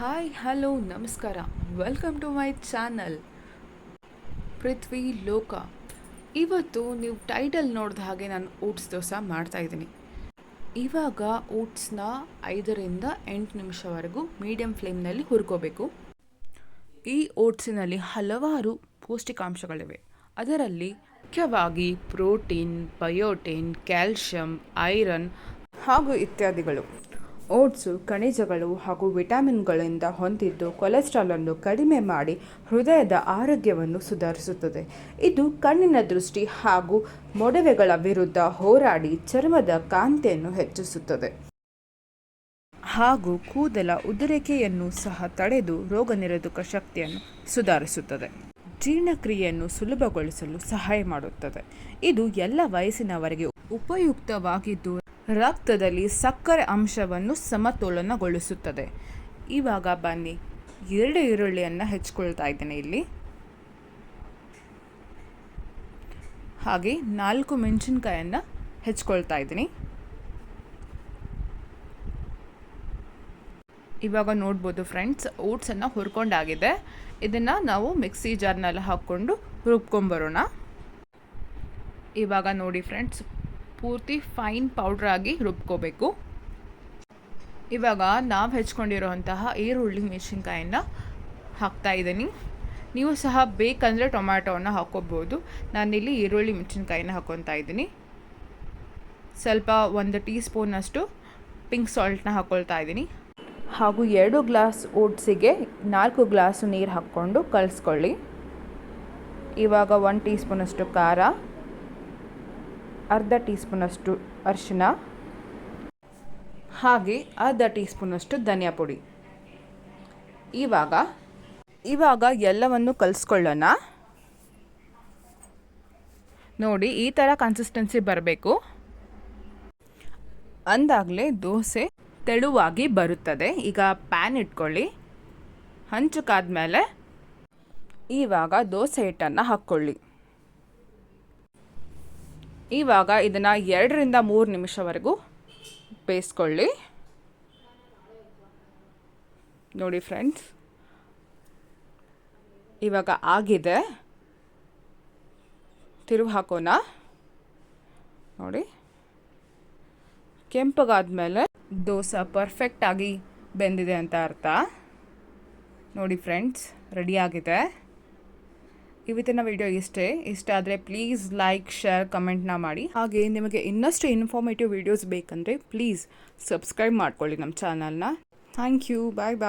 Hi hello ನಮಸ್ಕಾರ welcome to my channel Prithvi Loka ಇವತ್ತು ನೀವು ಟೈಟಲ್ ನೋಡಿದ ಹಾಗೆ ನಾನು ಓಟ್ಸ್ ದೋಸೆ ಮಾಡ್ತಾ ಇದ್ದೀನಿ. ಇವಾಗ ಓಟ್ಸ್ನ ಐದರಿಂದ ಎಂಟು ನಿಮಿಷವರೆಗೂ ಮೀಡಿಯಂ ಫ್ಲೇಮ್ನಲ್ಲಿ ಹುರ್ಕೋಬೇಕು. ಈ ಓಟ್ಸಿನಲ್ಲಿ ಹಲವಾರು ಪೌಷ್ಟಿಕಾಂಶಗಳಿವೆ. ಅದರಲ್ಲಿ ಮುಖ್ಯವಾಗಿ ಪ್ರೋಟೀನ್ ಬಯೋಟಿನ್ ಕ್ಯಾಲ್ಶಿಯಂ ಐರನ್ ಹಾಗೂ ಇತ್ಯಾದಿಗಳು. ಓಟ್ಸು, ಖನಿಜಗಳು ಹಾಗೂ ವಿಟಮಿನ್ಗಳಿಂದ ಹೊಂದಿದ್ದು ಕೊಲೆಸ್ಟ್ರಾಲನ್ನು ಕಡಿಮೆ ಮಾಡಿ ಹೃದಯದ ಆರೋಗ್ಯವನ್ನು ಸುಧಾರಿಸುತ್ತದೆ. ಇದು ಕಣ್ಣಿನ ದೃಷ್ಟಿ ಹಾಗೂ ಮೊಡವೆಗಳ ವಿರುದ್ಧ ಹೋರಾಡಿ ಚರ್ಮದ ಕಾಂತಿಯನ್ನು ಹೆಚ್ಚಿಸುತ್ತದೆ. ಹಾಗೂ ಕೂದಲ ಉದುರಿಕೆಯನ್ನು ಸಹ ತಡೆದು ರೋಗ ನಿರೋಧಕ ಶಕ್ತಿಯನ್ನು ಸುಧಾರಿಸುತ್ತದೆ. ಜೀರ್ಣಕ್ರಿಯೆಯನ್ನು ಸುಲಭಗೊಳಿಸಲು ಸಹಾಯ ಮಾಡುತ್ತದೆ. ಇದು ಎಲ್ಲ ವಯಸ್ಸಿನವರಿಗೆ ಉಪಯುಕ್ತವಾಗಿದ್ದು ರಕ್ತದಲ್ಲಿ ಸಕ್ಕರೆ ಅಂಶವನ್ನು ಸಮತೋಲನಗೊಳಿಸುತ್ತದೆ. ಇವಾಗ ಬನ್ನಿ. ಎರಡು ಈರುಳ್ಳಿಯನ್ನು ಹೆಚ್ಕೊಳ್ತಾ ಇದ್ದೇನೆ ಇಲ್ಲಿ. ಹಾಗೆ ನಾಲ್ಕು ಮೆಣಸಿನ್ಕಾಯನ್ನು ಹೆಚ್ಕೊಳ್ತಾ ಇದ್ದೀನಿ. ಇವಾಗ ನೋಡ್ಬೋದು ಫ್ರೆಂಡ್ಸ್ ಓಟ್ಸನ್ನು ಹುರ್ಕೊಂಡಾಗಿದೆ. ಇದನ್ನು ನಾವು ಮಿಕ್ಸಿ ಜಾರ್ನಲ್ಲಿ ಹಾಕ್ಕೊಂಡು ರುಬ್ಕೊಂಬರೋಣ. ಇವಾಗ ನೋಡಿ ಫ್ರೆಂಡ್ಸ್ ಪೂರ್ತಿ ಫೈನ್ ಪೌಡ್ರ್ ಆಗಿ ರುಬ್ಕೋಬೇಕು. ಇವಾಗ ನಾವು ಹೆಚ್ಕೊಂಡಿರೋಂತಹ ಈರುಳ್ಳಿ ಮೆಣಸಿನ್ಕಾಯನ್ನು ಹಾಕ್ತಾ ಇದ್ದೀನಿ. ನೀವು ಸಹ ಬೇಕಂದರೆ ಟೊಮ್ಯಾಟೋವನ್ನು ಹಾಕ್ಕೋಬೋದು. ನಾನಿಲ್ಲಿ ಈರುಳ್ಳಿ ಮೆಣಸಿನ್ಕಾಯಿನ ಹಾಕ್ಕೊತಾ ಇದ್ದೀನಿ. ಸ್ವಲ್ಪ ಒಂದು ಟೀ ಸ್ಪೂನಷ್ಟು ಪಿಂಕ್ ಸಾಲ್ಟ್ನ ಹಾಕ್ಕೊಳ್ತಾ ಇದ್ದೀನಿ. ಹಾಗೂ ಎರಡು ಗ್ಲಾಸ್ ಓಟ್ಸಿಗೆ ನಾಲ್ಕು ಗ್ಲಾಸು ನೀರು ಹಾಕ್ಕೊಂಡು ಕಲಿಸ್ಕೊಳ್ಳಿ. ಇವಾಗ ಒಂದು ಟೀ ಸ್ಪೂನಷ್ಟು ಖಾರ. ಅರ್ಧ ಟೀ ಸ್ಪೂನಷ್ಟು ಅರಿಶಿನ ಹಾಗೆ ಅರ್ಧ ಟೀ ಸ್ಪೂನಷ್ಟು ಧನಿಯಾ ಪುಡಿ. ಇವಾಗ ಇವಾಗ ಎಲ್ಲವನ್ನು ಕಲಿಸ್ಕೊಳ್ಳೋಣ. ನೋಡಿ, ಈ ಥರ ಕನ್ಸಿಸ್ಟೆನ್ಸಿ ಬರಬೇಕು. ಅಂದಾಗಲೇ ದೋಸೆ ತೆಳುವಾಗಿ ಬರುತ್ತದೆ. ಈಗ ಪ್ಯಾನ್ ಇಟ್ಕೊಳ್ಳಿ. ಹಂಚಕ್ಕಾದ್ಮೇಲೆ ಇವಾಗ ದೋಸೆ ಹಿಟ್ಟನ್ನು ಹಾಕ್ಕೊಳ್ಳಿ. ಇವಾಗ ಇದನ್ನು ಎರಡರಿಂದ ಮೂರು ನಿಮಿಷವರೆಗೂ ಬೇಯಿಸ್ಕೊಳ್ಳಿ. ನೋಡಿ ಫ್ರೆಂಡ್ಸ್, ಇವಾಗ ಆಗಿದೆ. ತಿರುವು ಹಾಕೋಣ. ನೋಡಿ, ಕೆಂಪಗಾದ್ಮೇಲೆ ದೋಸೆ ಪರ್ಫೆಕ್ಟಾಗಿ ಬೆಂದಿದೆ ಅಂತ ಅರ್ಥ. ನೋಡಿ ಫ್ರೆಂಡ್ಸ್ ರೆಡಿಯಾಗಿದೆ ಇವತ್ತಿನ ವಿಡಿಯೋ ಇಷ್ಟೇ. ಇಷ್ಟ ಆದರೆ ಪ್ಲೀಸ್ ಲೈಕ್ ಶೇರ್ ಕಮೆಂಟ್ನ ಮಾಡಿ. ಹಾಗೆ ನಿಮಗೆ ಇನ್ನಷ್ಟು ಇನ್ಫಾರ್ಮೇಟಿವ್ ವಿಡಿಯೋಸ್ ಬೇಕಂದರೆ ಪ್ಲೀಸ್ ಸಬ್ಸ್ಕ್ರೈಬ್ ಮಾಡ್ಕೊಳ್ಳಿ ನಮ್ಮ ಚಾನಲ್ನ ಥ್ಯಾಂಕ್ ಯು ಬಾಯ್ ಬಾಯ್